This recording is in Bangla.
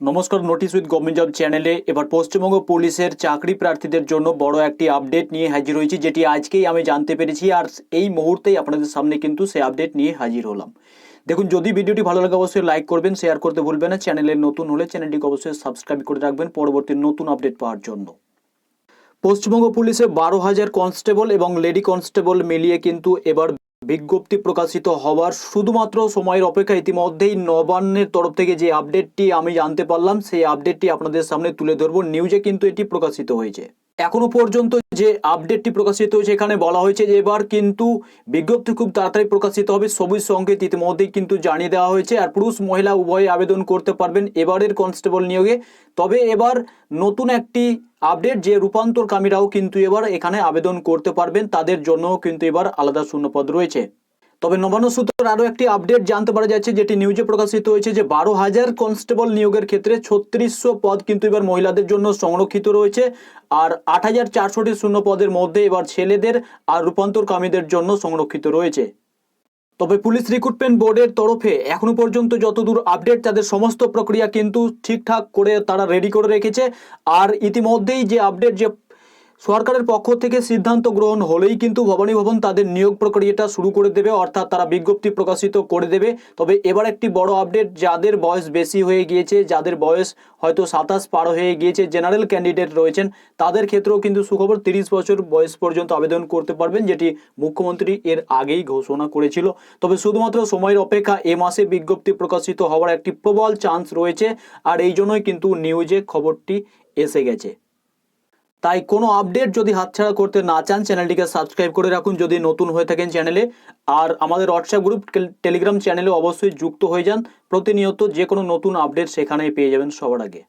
নমস্কার নোটিশ উইথ গভর্নমেন্ট জব চ্যানেলে এবার পশ্চিমবঙ্গ পুলিশের চাকরি প্রার্থীদের জন্য বড় একটি আপডেট নিয়ে হাজির হয়েছি, যেটি আজকেই আমি জানতে পেরেছি। আর এই মুহূর্তেই আপনাদের সামনে কিন্তু সেই আপডেট নিয়ে হাজির হলাম। দেখুন, যদি ভিডিওটি ভালো লাগে, অবশ্যই লাইক করবেন শেয়ার করতে ভুলবেন না। চ্যানেলে নতুন হলে চ্যানেলটিকে অবশ্যই সাবস্ক্রাইব করে রাখবেন পরবর্তী নতুন আপডেট পাওয়ার জন্য। পশ্চিমবঙ্গ পুলিশে বারো হাজার কনস্টেবল এবং লেডি কনস্টেবল মিলিয়ে কিন্তু এবার বিজ্ঞপ্তি প্রকাশিত হওয়ার শুধুমাত্র সময়ের অপেক্ষা ইতিমধ্যেই নবান্নের তরফ থেকে যে আপডেটটি আমি জানতে পারলাম, সেই আপডেটটি আপনাদের সামনে তুলে ধরবো। নিউজে কিন্তু এটি প্রকাশিত হয়েছে। এখনও পর্যন্ত যে আপডেটটি প্রকাশিত হয়েছে, এখানে বলা হয়েছে যে এবার কিন্তু বিজ্ঞপ্তি খুব তাড়াতাড়ি প্রকাশিত হবে সবুজ সংকেত ইতিমধ্যেই কিন্তু জানিয়ে দেওয়া হয়েছে। আর পুরুষ মহিলা উভয়ে আবেদন করতে পারবেন এবারের কনস্টেবল নিয়োগে। তবে এবার নতুন একটি আপডেট যে রূপান্তরকামীরাও কিন্তু এবার এখানে আবেদন করতে পারবেন, তাদের জন্যও কিন্তু এবার আলাদা শূন্যপদ রয়েছে। তবে নবান্ন সূত্রের আরও একটি আপডেট জানতে পারা যাচ্ছে, যেটি নিউজে প্রকাশিত হয়েছে যে বারো হাজার কনস্টেবল নিয়োগের ক্ষেত্রে ছত্রিশশো পদ কিন্তু এবার মহিলাদের জন্য সংরক্ষিত রয়েছে আর আট হাজার চারশোটি শূন্য পদের মধ্যে এবার ছেলেদের আর রূপান্তরকামীদের জন্য সংরক্ষিত রয়েছে। তবে পুলিশ রিক্রুটমেন্ট বোর্ডের তরফে এখনও পর্যন্ত যতদূর আপডেট, তাদের সমস্ত প্রক্রিয়া কিন্তু ঠিকঠাক করে তারা রেডি করে রেখেছে। আর ইতিমধ্যেই যে আপডেট, যে সরকারের পক্ষ থেকে সিদ্ধান্ত গ্রহণ হলেই কিন্তু ভবানী ভবন তাদের নিয়োগ প্রক্রিয়াটা শুরু করে দেবে, অর্থাৎ তারা বিজ্ঞপ্তি প্রকাশিত করে দেবে। তবে এবার একটি বড় আপডেট, যাদের বয়স বেশি হয়ে গিয়েছে, যাদের বয়স হয়তো সাতাশ পার হয়ে গিয়েছে, জেনারেল ক্যান্ডিডেট রয়েছেন, তাদের ক্ষেত্রেও কিন্তু সুখবর তিরিশ বছর বয়স পর্যন্ত আবেদন করতে পারবেন, যেটি মুখ্যমন্ত্রী এর আগেই ঘোষণা করেছিল। তবে শুধুমাত্র সময়ের অপেক্ষা এ মাসে বিজ্ঞপ্তি প্রকাশিত হওয়ার একটি প্রবল চান্স রয়েছে, আর এই জন্যই কিন্তু নিউজে খবরটি এসে গেছে। তাই কোনো আপডেট যদি হাতছাড়া করতে না চান চ্যানেলটিকে সাবস্ক্রাইব করে রাখুন। যদি নতুন হয়ে থাকেন চ্যানেলে আর আমাদের হোয়াটসঅ্যাপ গ্রুপ টেল- টেলিগ্রাম চ্যানেলে অবশ্যই যুক্ত হয়ে যান। প্রতিনিয়ত যে কোনো নতুন আপডেট সেখানেই পেয়ে যাবেন সবার আগে।